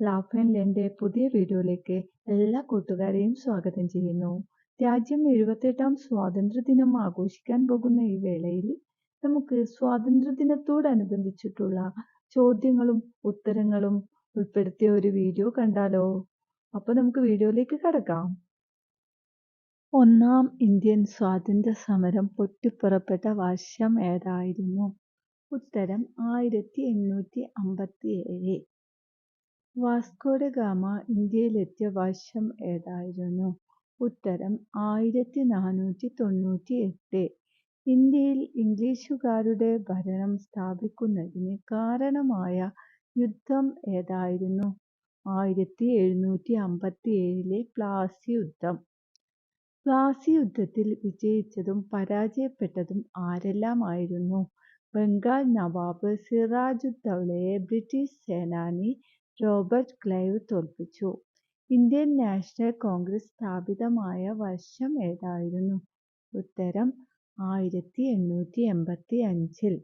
ലാഫൻലിന്റെ പുതിയ വീഡിയോയിലേക്ക് എല്ലാ കൂട്ടുകാരെയും സ്വാഗതം ചെയ്യുന്നു. രാജ്യം എഴുപത്തെട്ടാം സ്വാതന്ത്ര്യദിനം ആഘോഷിക്കാൻ പോകുന്ന ഈ വേളയിൽ നമുക്ക് സ്വാതന്ത്ര്യദിനത്തോടനുബന്ധിച്ചിട്ടുള്ള ചോദ്യങ്ങളും ഉത്തരങ്ങളും ഉൾപ്പെടുത്തിയ ഒരു വീഡിയോ കണ്ടാലോ? അപ്പൊ നമുക്ക് വീഡിയോയിലേക്ക് കടക്കാം. ഒന്നാം ഇന്ത്യൻ സ്വാതന്ത്ര്യ സമരം പൊട്ടിപ്പുറപ്പെട്ട വർഷം ഏതായിരുന്നു? ഉത്തരം ആയിരത്തി എണ്ണൂറ്റി അമ്പത്തിയേഴ്. വാസ്കോ ഡ ഗാമ ഇന്ത്യയിലെത്തിയ വർഷം ഏതായിരുന്നു? ഉത്തരം ആയിരത്തി നാനൂറ്റി തൊണ്ണൂറ്റിയെട്ട്. ഇന്ത്യയിൽ ഇംഗ്ലീഷുകാരുടെ ഭരണം സ്ഥാപിക്കുന്നതിന് കാരണമായ യുദ്ധം ഏതായിരുന്നു? ആയിരത്തി എഴുന്നൂറ്റി അമ്പത്തിയേഴിലെ പ്ലാസി യുദ്ധം. പ്ലാസി യുദ്ധത്തിൽ വിജയിച്ചതും പരാജയപ്പെട്ടതും ആരെല്ലാമായിരുന്നു? ബംഗാൾ നവാബ് സിറാജുദ്ദൗളയെ ബ്രിട്ടീഷ് സേനാനി റോബർട്ട് ക്ലൈവ് തോൽപ്പിച്ചു. ഇന്ത്യൻ നാഷണൽ കോൺഗ്രസ് സ്ഥാപിതമായ വർഷം ഏതായിരുന്നു? ഉത്തരം ആയിരത്തി എണ്ണൂറ്റി എൺപത്തിയഞ്ചിൽ.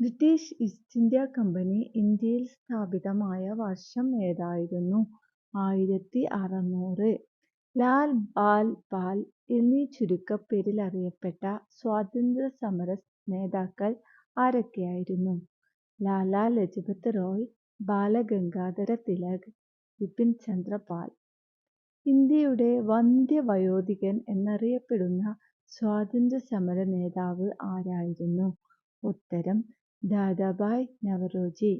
ബ്രിട്ടീഷ് ഈസ്റ്റ് ഇന്ത്യാ കമ്പനി ഇന്ത്യയിൽ സ്ഥാപിതമായ വർഷം ഏതായിരുന്നു? ആയിരത്തി അറുനൂറ്. ലാൽ, ബാൽ, പാൽ എന്നീ ചുരുക്കപ്പേരിൽ അറിയപ്പെട്ട സ്വാതന്ത്ര്യസമര നേതാക്കൾ ആരൊക്കെയായിരുന്നു? ലാലാ ലജ്പത് റായ്, ബാലഗംഗാധര തിലക്, ബിപിൻ ചന്ദ്ര പാൽ. ഇന്ത്യയുടെ വന്ദ്യവയോധികൻ എന്നറിയപ്പെടുന്ന സ്വാതന്ത്ര്യസമര നേതാവ് ആരായിരുന്നു? ഉത്തരം ദാദാഭായ് നവറോജി.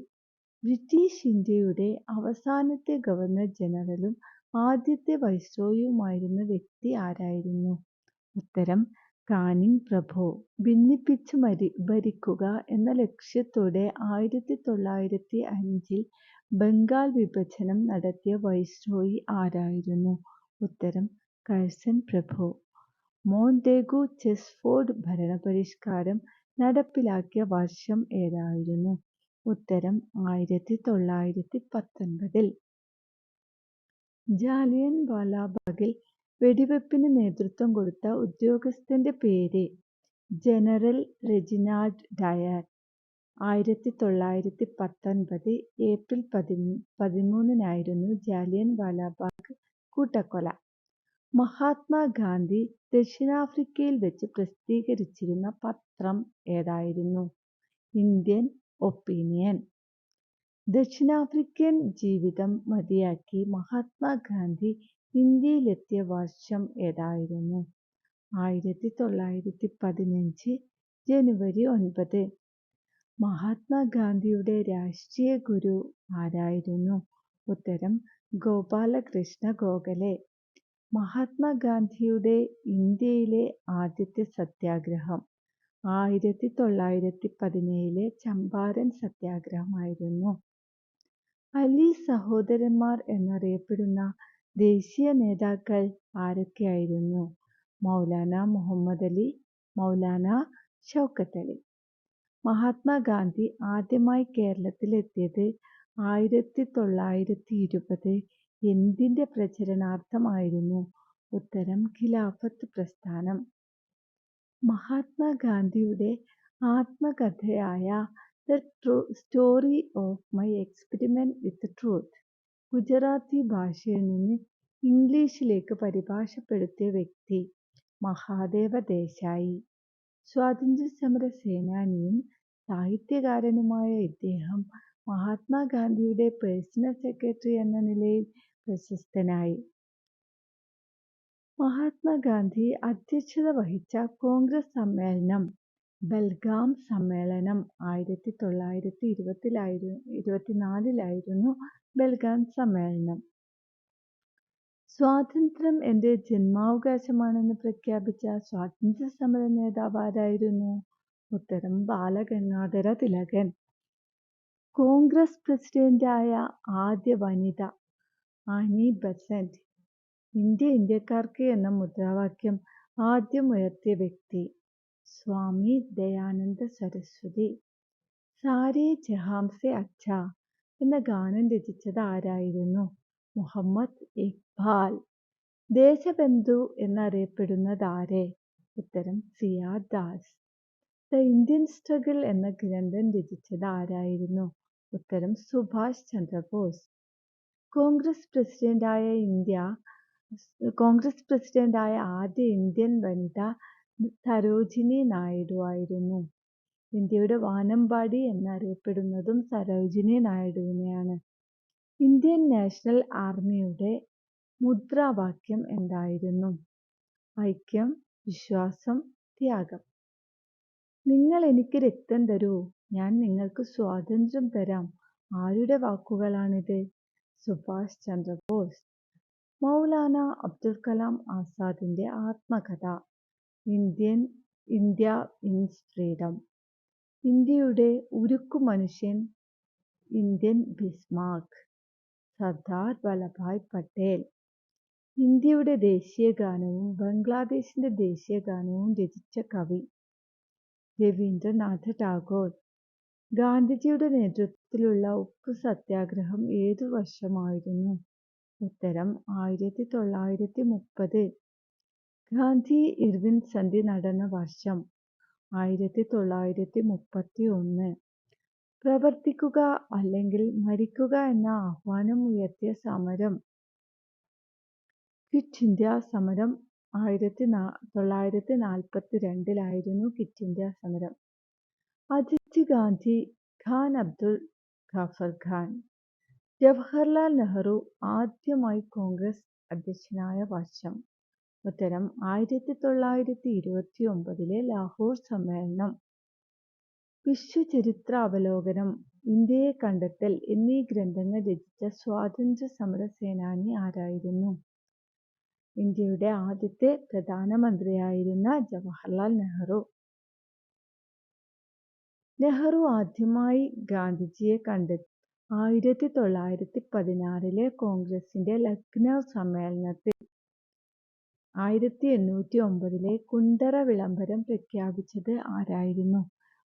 ബ്രിട്ടീഷ് ഇന്ത്യയുടെ അവസാനത്തെ ഗവർണർ ജനറലും ആദ്യത്തെ വൈസ്രോയിയുമായിരുന്ന വ്യക്തി ആരായിരുന്നു? ഉത്തരം കാനിങ് പ്രഭു. ഭിന്നിപ്പിച്ചു ഭരിക്കുക എന്ന ലക്ഷ്യത്തോടെ ആയിരത്തി തൊള്ളായിരത്തി അഞ്ചിൽ ബംഗാൾ വിഭജനം നടത്തിയ വൈസ്രോയി ആരായിരുന്നു? ഉത്തരം കഴ്സൺ പ്രഭു. മോണ്ടേഗു ചെസ്ഫോർഡ് ഭരണപരിഷ്കാരം നടപ്പിലാക്കിയ വർഷം ഏതായിരുന്നു? ഉത്തരം ആയിരത്തി തൊള്ളായിരത്തി പത്തൊൻപതിൽ. ജാലിയൻ വാലാബാഗിൽ വെടിവെപ്പിന് നേതൃത്വം കൊടുത്ത ഉദ്യോഗസ്ഥന്റെ പേര്? General Reginald Dyer. ആയിരത്തി തൊള്ളായിരത്തി പത്തൊൻപത് ഏപ്രിൽ പതിമൂന്നിനായിരുന്നു ജാലിയൻ വാലാബാഗ് കൂട്ടക്കൊല. മഹാത്മാഗാന്ധി ദക്ഷിണാഫ്രിക്കയിൽ വെച്ച് പ്രസിദ്ധീകരിച്ചിരുന്ന പത്രം ഏതായിരുന്നു? Indian Opinion. ദക്ഷിണാഫ്രിക്കൻ ജീവിതം മതിയാക്കി മഹാത്മാ ഗാന്ധി ഇന്ത്യയിലെത്തിയ വർഷം ഏതായിരുന്നു? ആയിരത്തി തൊള്ളായിരത്തി പതിനഞ്ച് ജനുവരി ഒൻപത്. മഹാത്മാഗാന്ധിയുടെ രാഷ്ട്രീയ ഗുരു ആരായിരുന്നു? ഉത്തരം ഗോപാലകൃഷ്ണ ഗോഖലെ. മഹാത്മാഗാന്ധിയുടെ ഇന്ത്യയിലെ ആദ്യത്തെ സത്യാഗ്രഹം? ആയിരത്തി തൊള്ളായിരത്തി പതിനേഴിലെ ചമ്പാരൻ സത്യാഗ്രഹമായിരുന്നു. അലി സഹോദരന്മാർ എന്നറിയപ്പെടുന്ന ദേശീയ നേതാക്കൾ ആരൊക്കെയായിരുന്നു? മൗലാന മുഹമ്മദ് അലി മൗലാന ഷൗക്കത്തലി. മഹാത്മാ ഗാന്ധി ആദ്യമായി കേരളത്തിലെത്തിയത് ആയിരത്തി തൊള്ളായിരത്തി ഇരുപത് എന്തിന്റെ പ്രചരണാർത്ഥമായിരുന്നു? ഉത്തരം ഖിലാഫത്ത് പ്രസ്ഥാനം. മഹാത്മാഗാന്ധിയുടെ ആത്മകഥയായ the story of my experiment with truth Gujarati ഭാഷയിൽ നിന്ന് ഇംഗ്ലീഷിലേക്ക് പരിഭാഷപ്പെടുത്തിയ വ്യക്തി? മഹാദേവ ദേശായി. സ്വാതന്ത്ര്യസമര സേനാനിയും സാഹിത്യകാരനുമായ ഇദ്ദേഹം മഹാത്മാഗാന്ധിയുടെ പേഴ്സണൽ സെക്രട്ടറി എന്ന നിലയിൽ പ്രശസ്തനായി. മഹാത്മാഗാന്ധി അധ്യക്ഷത വഹിച്ച കോൺഗ്രസ് സമ്മേളനം? ബെൽഗാം സമ്മേളനം. ആയിരത്തി തൊള്ളായിരത്തി ഇരുപത്തിലായിരു ഇരുപത്തിനാലിലായിരുന്നു ബൽഗാം സമ്മേളനം. സ്വാതന്ത്ര്യം എന്റെ ജന്മാവകാശമാണെന്ന് പ്രഖ്യാപിച്ച സ്വാതന്ത്ര്യസമര നേതാവ് ആരായിരുന്നു? ഉത്തരം ബാലഗംഗാധര തിലകൻ. കോൺഗ്രസ് പ്രസിഡന്റായ ആദ്യ വനിത? Annie Besant. ഇന്ത്യ ഇന്ത്യക്കാർക്ക് എന്ന മുദ്രാവാക്യം ആദ്യം ഉയർത്തിയ വ്യക്തി? സ്വാമി ദയാനന്ദ സരസ്വതി. സാരേ ജഹാംസെ അച്ഛ എന്ന ഗാനം രചിച്ചത് ആരായിരുന്നു? മുഹമ്മദ് ഇഖ്ബാൽ. ദേശബന്ധു എന്നറിയപ്പെടുന്നതാരെ ഉത്തരം സിയാ ദാസ്. ദ ഇന്ത്യൻ സ്ട്രഗിൾ എന്ന ഗ്രന്ഥം രചിച്ചത് ആരായിരുന്നു? ഉത്തരം സുഭാഷ് ചന്ദ്രബോസ് കോൺഗ്രസ് പ്രസിഡന്റായ ഇന്ത്യ കോൺഗ്രസ് പ്രസിഡന്റായ ആദ്യ ഇന്ത്യൻ വനിത സരോജിനി നായിഡു ആയിരുന്നു. ഇന്ത്യയുടെ വാനമ്പാടി എന്നറിയപ്പെടുന്നതും സരോജിനി നായിഡുവിനെയാണ്. ഇന്ത്യൻ നാഷണൽ ആർമിയുടെ മുദ്രാവാക്യം എന്തായിരുന്നു? ഐക്യം വിശ്വാസം ത്യാഗം. നിങ്ങൾ എനിക്ക് രക്തം തരൂ. ഞാൻ നിങ്ങൾക്ക് സ്വാതന്ത്ര്യം തരാം. ആരുടെ വാക്കുകളാണിത്? സുഭാഷ് ചന്ദ്രബോസ്. മൗലാന അബ്ദുൽ കലാം ആസാദിന്റെ ആത്മകഥ. ഇന്ത്യൻ ഇന്ത്യ ഇൻ ഫ്രീഡം ഇന്ത്യയുടെ ഉരുക്കു മനുഷ്യൻ ഇന്ത്യൻ ബിസ്മാർക്ക്. സർദാർ വല്ലഭായ് പട്ടേൽ. ഇന്ത്യയുടെ ദേശീയഗാനവും ബംഗ്ലാദേശിന്റെ ദേശീയഗാനവും രചിച്ച കവി രവീന്ദ്രനാഥ ടാഗോർ. ഗാന്ധിജിയുടെ നേതൃത്വത്തിലുള്ള ഉപ്പു സത്യാഗ്രഹം ഏതു വർഷമായിരുന്നു? ഉത്തരം ആയിരത്തി തൊള്ളായിരത്തി മുപ്പത് ഗാന്ധി ഇർവിൻ സന്ധി നടന്ന വർഷം ആയിരത്തി തൊള്ളായിരത്തി മുപ്പത്തി ഒന്ന് പ്രവർത്തിക്കുക അല്ലെങ്കിൽ മരിക്കുക എന്ന ആഹ്വാനം ഉയർത്തിയ സമരം ക്വിറ്റ് ഇന്ത്യ സമരം ആയിരത്തി തൊള്ളായിരത്തി നാൽപ്പത്തി രണ്ടിലായിരുന്നു ക്വിറ്റ് ഇന്ത്യ സമരം. അജിത് ഗാന്ധി ഖാൻ അബ്ദുൾ ഖാഫർ ഖാൻ. ജവഹർലാൽ നെഹ്റു ആദ്യമായി കോൺഗ്രസ് അധ്യക്ഷനായ വർഷം ഉത്തരം ആയിരത്തി തൊള്ളായിരത്തി ഇരുപത്തി ഒമ്പതിലെ ലാഹോർ സമ്മേളനം. വിശ്വചരിത്ര അവലോകനം ഇന്ത്യയെ കണ്ടെത്തൽ എന്നീ ഗ്രന്ഥങ്ങൾ രചിച്ച സ്വാതന്ത്ര്യ സമര സേനാനി ആരായിരുന്നു? ഇന്ത്യയുടെ ആദ്യത്തെ പ്രധാനമന്ത്രിയായിരുന്ന ജവഹർലാൽ നെഹ്റു. നെഹ്റു ആദ്യമായി ഗാന്ധിജിയെ കണ്ടെ ആയിരത്തി തൊള്ളായിരത്തി പതിനാറിലെ കോൺഗ്രസിന്റെ ലക്നൗ സമ്മേളനത്തിൽ ആയിരത്തി എണ്ണൂറ്റി ഒമ്പതിലെ കുണ്ടറ വിളംബരം പ്രഖ്യാപിച്ചത് ആരായിരുന്നു?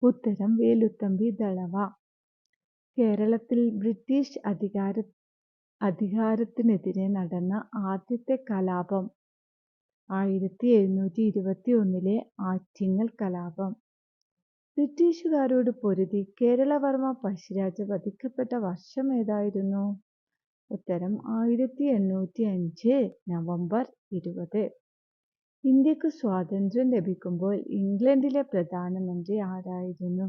ഉത്തരം വേലുത്തമ്പി ദളവ. കേരളത്തിൽ ബ്രിട്ടീഷ് അധികാര അധികാരത്തിനെതിരെ നടന്ന ആദ്യത്തെ കലാപം. ആയിരത്തി എഴുന്നൂറ്റി ഇരുപത്തി ഒന്നിലെ ആറ്റിങ്ങൽ കലാപം. ബ്രിട്ടീഷുകാരോട് പൊരുതി കേരളവർമ്മ പഴശ്ശിരാജ വധിക്കപ്പെട്ട വർഷം ഏതായിരുന്നു? ഉത്തരം ആയിരത്തി എണ്ണൂറ്റി അഞ്ച് നവംബർ ഇരുപത്. ഇന്ത്യയ്ക്ക് സ്വാതന്ത്ര്യം ലഭിക്കുമ്പോൾ ഇംഗ്ലണ്ടിലെ പ്രധാനമന്ത്രി ആരായിരുന്നു?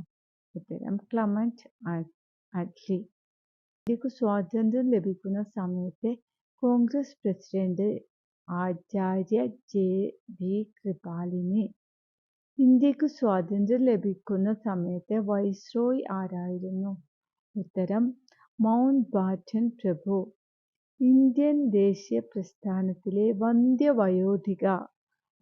ഉത്തരം ക്ലമന്റ് അഡ്ലി ഇന്ത്യയ്ക്ക് സ്വാതന്ത്ര്യം ലഭിക്കുന്ന സമയത്തെ Congress president Acharya J B Kripalani. ഇന്ത്യയ്ക്ക് സ്വാതന്ത്ര്യം ലഭിക്കുന്ന സമയത്തെ വൈസ്രോയ് ആരായിരുന്നു? ഉത്തരം മൗണ്ട് ബാറ്റൻ പ്രഭു. ഇന്ത്യൻ ദേശീയ പ്രസ്ഥാനത്തിലെ വന്ധ്യവയോധിക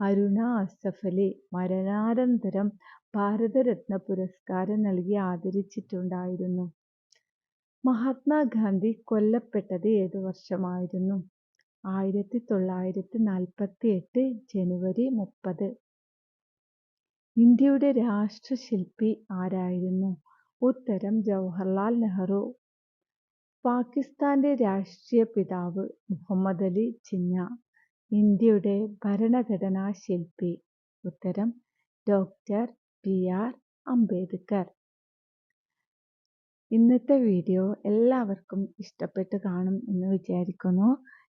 അരുണ അസഫലി മരണാനന്തരം ഭാരതരത്ന പുരസ്കാരം നൽകി ആദരിച്ചിട്ടുണ്ടായിരുന്നു. മഹാത്മാഗാന്ധി കൊല്ലപ്പെട്ടത് ഏതു വർഷമായിരുന്നു? ആയിരത്തി തൊള്ളായിരത്തി നാൽപ്പത്തി എട്ട് ജനുവരി മുപ്പത്. ഇന്ത്യയുടെ രാഷ്ട്രശില്പി ആരായിരുന്നു? ഉത്തരം ജവഹർലാൽ നെഹ്റു. പാകിസ്ഥാന്റെ രാഷ്ട്രീയ പിതാവ് മുഹമ്മദ് അലി ജിന്ന ഇന്ത്യയുടെ ഭരണഘടനാ ശില്പി. ഉത്തരം ഡോക്ടർ ബി ആർ അംബേദ്കർ. ഇന്നത്തെ വീഡിയോ എല്ലാവർക്കും ഇഷ്ടപ്പെട്ട് കാണും എന്ന് വിചാരിക്കുന്നു.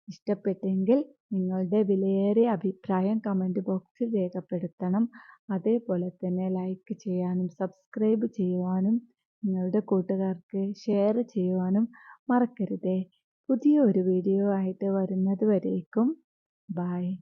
ഇഷ്ടപ്പെട്ടെങ്കിൽ നിങ്ങളുടെ വിലയേറിയ അഭിപ്രായം കമന്റ് ബോക്സിൽ രേഖപ്പെടുത്തണം. അതേപോലെ തന്നെ ലൈക്ക് ചെയ്യാനും സബ്സ്ക്രൈബ് ചെയ്യുവാനും നിങ്ങളുടെ കൂട്ടുകാർക്ക് ഷെയർ ചെയ്യുവാനും മറക്കരുതേ. പുതിയ ഒരു വീഡിയോ ആയിട്ട് വരുന്നത് വരേക്കും ബായ്